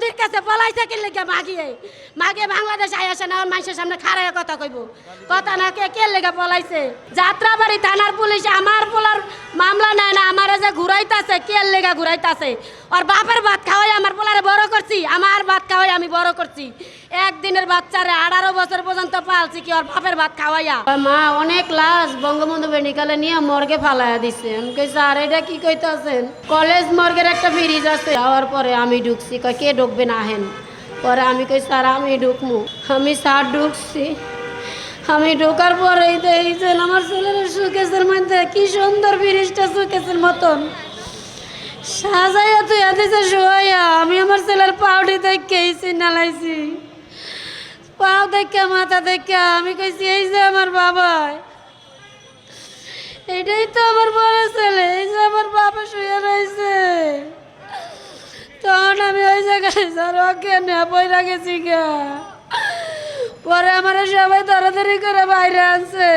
সৌদির কাছে পলাইছে কি লেগে মাগিয়ে মাগে বাংলাদেশ আই আসে না মানুষের সামনে খাড়ায় কথা কইব। কথা না কে কে লেগে পলাইছে যাত্রাবাড়ি থানার পুলিশ, আমার পোলার মামলা নেয় না, আমার যে ঘুরাইতাছে, কে লেগে ঘুরাইতাছে? ওর বাপের ভাত খাওয়াই আমার পোলারে বড় আমার ভাত খাওয়াই আমি বড় করছি। একদিনের বাচ্চারে আঠারো বছর পর্যন্ত পালছি, কি ওর বাপের ভাত খাওয়াইয়া? মা, অনেক লাশ বঙ্গবন্ধু মেডিকেলে নিয়ে মর্গে ফালাইয়া দিছে। আমি স্যার এটা কি কইতাছেন? কলেজ মর্গের একটা ফ্রিজ আছে। যাওয়ার পরে আমি ঢুকছি। কয়, কে ঢুকবে না হেন? পরে আমি কই, স্যার, আমি ঢুকমু। আমি, স্যার, ঢুকছি। আমি ঢোকার পরেই দেখছেন, আমার ছেলের সুকেশের মধ্যে কি সুন্দর ফ্রিজটা সুকেশের মতন। সাজাইয়া তুই দিছে শোয়া আমি আমার ছেলের পাউডি দেখে সিনালাইছি পাও দেখে, মাথা দেখে, আমি কইছি, এই যে আমার বাবা। এটাই তো আমার বড় ছেলে, এই যে আমার বাবা শুয়ে রয়েছে। তখন আমি ওই জায়গায় স্যার অজ্ঞান বইরা গেছি গা। পরে আমার সবাই তাড়াতাড়ি করে বাইরে আনছে।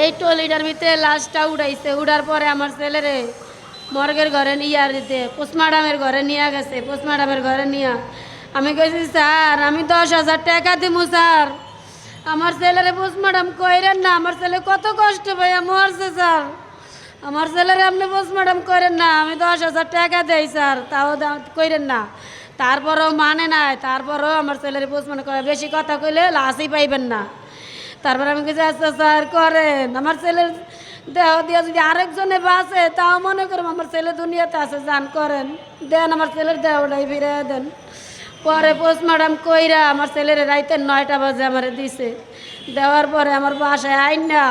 এই টলিটার ভিতরে লাশটা উড়াইছে, উড়ার পরে আমার ছেলেরে মর্গের ঘরে নিয়ে আর দিতে। পোস্টমার্টামের ঘরে নিয়ে গেছে, পোস্টমার্টামের ঘরে নিয়ে। আমি কইছি, স্যার, আমি দশ হাজার টাকা দিমু, স্যার। আমার ছেলেরে পোস্টমার্টাম কইরেন না। আমার ছেলে কত কষ্ট ভাইয়া মরছে, স্যার। আমার ছেলেরে আপনি পোস্টমার্টাম করেন না। আমি দশ হাজার টাকা দেই, স্যার। তাও কইরেন না। তারপরেও মানে নাই। তারপরেও আমার ছেলের পোস্টমার্টাম করে বেশি কথা কইলে লাশই পাইবেন না। তারপরে আমি কিছু আচ্ছা স্যার, করেন। আমার ছেলের দেহ দিয়ে যদি আরেকজনে বাঁচে, তাও মনে করুন আমার ছেলে দুনিয়াতে আছে, জান করেন। দেন আমার ছেলের দেহটাই ফিরে দেন। পরে পোস্টমার্টাম কইরা আমার ছেলের রাইতে নয়টা বাজে আমার দিছে। দেওয়ার পরে আমার বাসায় আইন না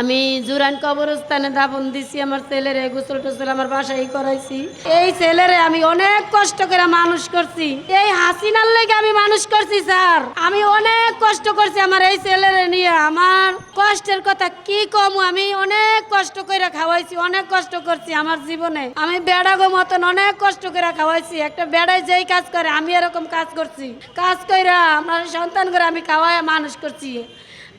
আমি জুরান কবরস্থানে দাপন দিছি, আমার ছেলেরে গোসল টোসল আমার বাসায় করাইছি। এই ছেলেরে আমি অনেক কষ্ট করে মানুষ করছি। এই হাসিনার লেগে আমি মানুষ করছি, স্যার। আমি অনেক কষ্ট করছি আমার এই ছেলেরে নিয়ে। আমার কষ্টের কথা কি কম? আমি অনেক কষ্ট করে খাওয়াইছি, অনেক কষ্ট করছি আমার জীবনে। আমি বেড়াগো মতন অনেক কষ্ট করে খাওয়াইছি। একটা বেড়ায় যেই কাজ করে, আমি এরকম কাজ করছি। কাজ কইরা আমার সন্তান করে আমি খাওয়াই মানুষ করছি।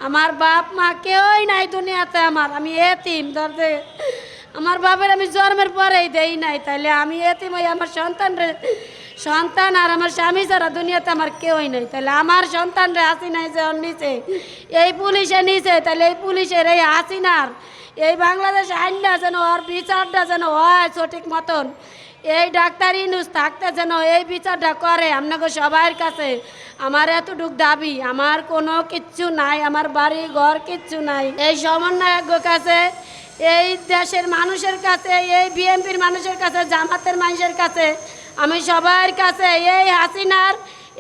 আমার বাপ মা কেউই নাই দুনিয়াতে আমার, আমি এতিম ধরতে আমার বাপের আমি জন্মের পরেই দেই নাই, তাইলে আমি এতিম হই, আমার সন্তান রে, সন্তান আর আমার স্বামী ছাড়া দুনিয়াতে আমার কেউই নাই তাহলে আমার সন্তান রে হাসি নাই যে ওর নিচে, এই পুলিশে নিচে তাহলে এই পুলিশের এই হাসিনার, এই বাংলাদেশ আইনটা যেন ওর বিচারটা যেন হয় সঠিক মতন এই ডাক্তার ইনুস থাকতে যেন এই বিচারটা করে। আপনাকে সবার কাছে আমার এতটুক দাবি, আমার কোনো কিচ্ছু নাই, আমার বাড়ি ঘর কিচ্ছু নাই। এই সমন্বয়ক কাছে, এই দেশের মানুষের কাছে, এই বিএনপির মানুষের কাছে, জামাতের মানুষের কাছে, আমি সবার কাছে, এই হাসিনার,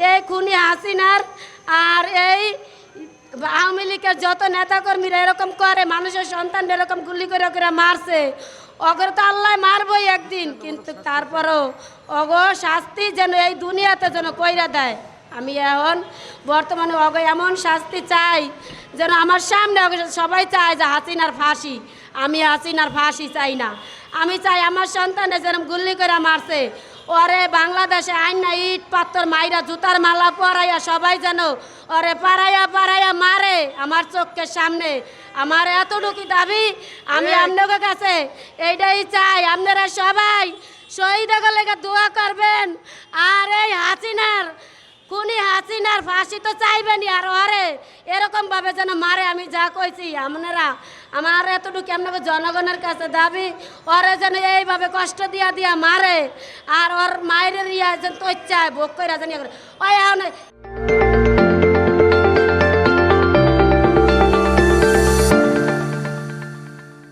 এই খুনি হাসিনার আর এই আওয়ামী লীগের যত নেতাকর্মীরা এরকম করে, মানুষের সন্তান এরকম গুলি করে করে মারছে অগর তো আল্লাহ মারবই একদিন, কিন্তু তারপরও অগ শাস্তি যেন এই দুনিয়াতে যেন কইরা দেয়। আমি এখন বর্তমানে অগ এমন শাস্তি চাই যেন আমার সামনে সবাই চায় যে হাসিনার ফাঁসি। আমি হাসিনার ফাঁসি চাই না। আমি চাই আমার সন্তানে যেরকম গুল্লি করে মারছে। ওরে বাংলাদেশে আইন না ইট পাত্তর মাইরা জুতার মালা পরাইয়া সবাই যেন ওরে পারাইয়া পারাইয়া মারে আমার চোখের সামনে। আমার এতটুকু দাবি আমি আপনাদের কাছে এইটাই চাই। আপনারা সবাই শহীদ গেলে দোয়া করবেন। আর এই হাসিনা হাসিনার ফাঁসি তো চাইবেনি আর ওরে, এরকম ভাবে যেন মারে, আমি যা কইছি, আপনারা আমার এতটুকু আপনাকে জনগণের কাছে দাবি, ওরে যেন এইভাবে কষ্ট দিয়া দিয়া মারে, আর ওর মায়ের ইয়া যেন তো চায় ভোগ করে যেন। ওই